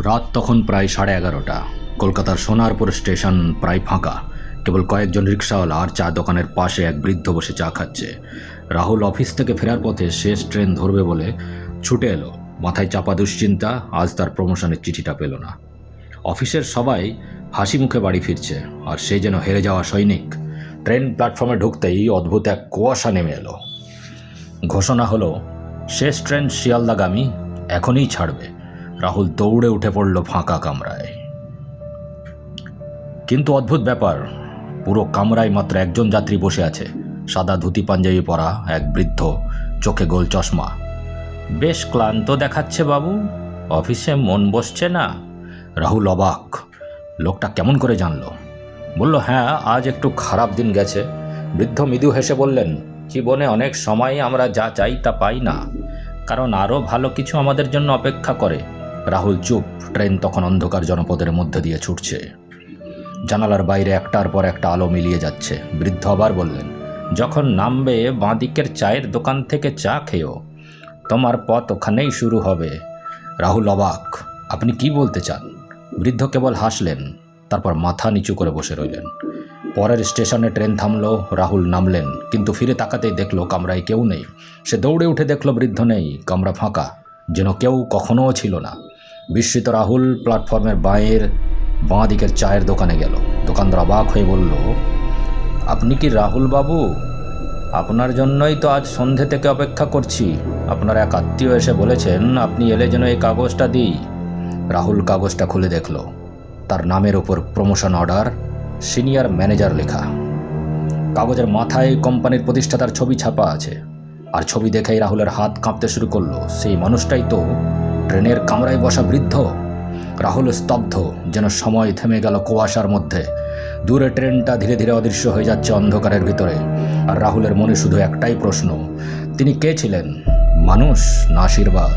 রাত তখন প্রায় সাড়ে এগারোটা। কলকাতার সোনারপুর স্টেশন প্রায় ফাঁকা। কেবল কয়েকজন রিক্সাওয়ালা আর চা দোকানের পাশে এক বৃদ্ধ বসে চা খাচ্ছে। রাহুল অফিস থেকে ফেরার পথে শেষ ট্রেন ধরবে বলে ছুটে এলো। মাথায় চাপা দুশ্চিন্তা, আজ তার প্রমোশনের চিঠিটা পেল না। অফিসের সবাই হাসি মুখে বাড়ি ফিরছে, আর সে যেন হেরে যাওয়া সৈনিক। ট্রেন প্ল্যাটফর্মে ঢুকতেই অদ্ভুত এক কুয়াশা নেমে এলো। ঘোষণা হলো, শেষ ট্রেন শিয়ালদাগামী, এখনই ছাড়বে। রাহুল দৌড়ে উঠে পড়ল ফাঁকা কামরায়। কিন্তু অদ্ভুত ব্যাপার, পুরো কামরায় মাত্র একজন যাত্রী বসে আছে। সাদা ধুতি পাঞ্জাবি পরা এক বৃদ্ধ, চোখে গোল চশমা। বেশ ক্লান্ত দেখাচ্ছে বাবু, অফিসে মন বসছে না। রাহুল অবাক, লোকটা কেমন করে জানলো? বলল হ্যাঁ আজ একটু খারাপ দিন গেছে। বৃদ্ধ মৃদু হেসে বললেন, জীবনে অনেক সময় আমরা যা চাই তা পাই না। কারণ আরও ভালো কিছু আমাদের জন্য অপেক্ষা করে। রাহুল চুপ, ট্রেন তখন অন্ধকার জনপদের মধ্যে দিয়ে ছুটছে। জানালার বাইরে একটার পর একটা আলো মিলিয়ে যাচ্ছে। বৃদ্ধ আবার বললেন, যখন নামবে, বাঁদিকের চায়ের দোকান থেকে চা খেয়েও। তোমার পথ ওখানেই শুরু হবে। রাহুল অবাক, আপনি কি বলতে চান? বৃদ্ধ কেবল হাসলেন, তারপর মাথা নিচু করে বসে রইলেন। পরের স্টেশনে ট্রেন থামলো, রাহুল নামলেন, কিন্তু ফিরে তাকাতেই দেখল, কামরায় কেউ নেই। সে দৌড়ে উঠে দেখল, বৃদ্ধ নেই, কামরা ফাঁকা, যেন কেউ কখনোও ছিল না। বিস্মিত রাহুল প্ল্যাটফর্মের বাঁয়ের বাঁ দিকের চায়ের দোকানে গেল। দোকানদার অবাক হয়ে বলল, আপনি কি রাহুল বাবু? আপনার জন্যই তো আজ সন্ধে থেকে অপেক্ষা করছি। আপনার এক আত্মীয় এসে বলেছেন, আপনি এলে যেন এই কাগজটা দিই। রাহুল কাগজটা খুলে দেখল। তার নামের ওপর প্রমোশন অর্ডার, সিনিয়র ম্যানেজার লেখা। কাগজের মাথায় কোম্পানির প্রতিষ্ঠাতার ছবি ছাপা আছে। আর ছবি দেখেই রাহুলের হাত কাঁপতে শুরু করল। সেই মানুষটাই তো ট্রেনের কামরায় বসা বৃদ্ধ রাহুল স্তব্ধ যেন সময় থেমে গেল কুয়াশার মধ্যে। দূরে ট্রেনটা ধীরে ধীরে অদৃশ্য হয়ে যাচ্ছে অন্ধকারের ভিতরে। আর রাহুলের মনে শুধু একটাই প্রশ্ন, তিনি কে ছিলেন? মানুষ না আশীর্বাদ?